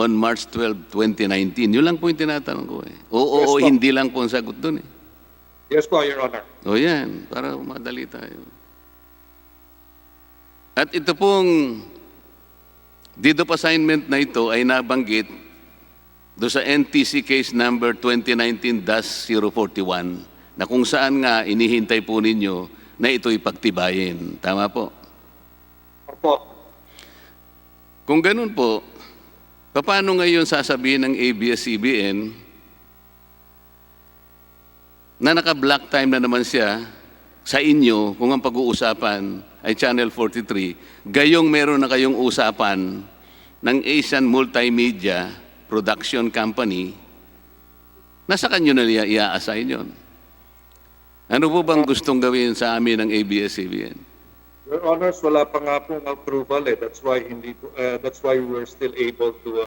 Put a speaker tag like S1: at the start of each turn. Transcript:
S1: on March 12, 2019. Yun lang po yung tinatanong ko eh. Oo,
S2: Yes,
S1: oo,
S2: po.
S1: hindi lang po ang sagot dun eh.
S2: Yes po, Your Honor.
S1: O yan, para madali tayo. At ito pong deed of assignment na ito ay nabanggit do sa NTC case number 2019-041 na kung saan nga inihintay po ninyo na ito'y pagtibayin. Tama po?
S2: Opo.
S1: Kung ganun po, paano ngayon sasabihin ng ABS-CBN na naka-black time na naman siya sa inyo kung ang pag-uusapan ay Channel 43, gayong meron na kayong usapan ng Asian Multimedia Production Company, nasa kanyo na i-assign yun. Ano po bang gustong gawin sa amin ng ABS-CBN?
S2: Your Honors, wala pa nga pong approval eh. That's why hindi uh, that's why we're still able to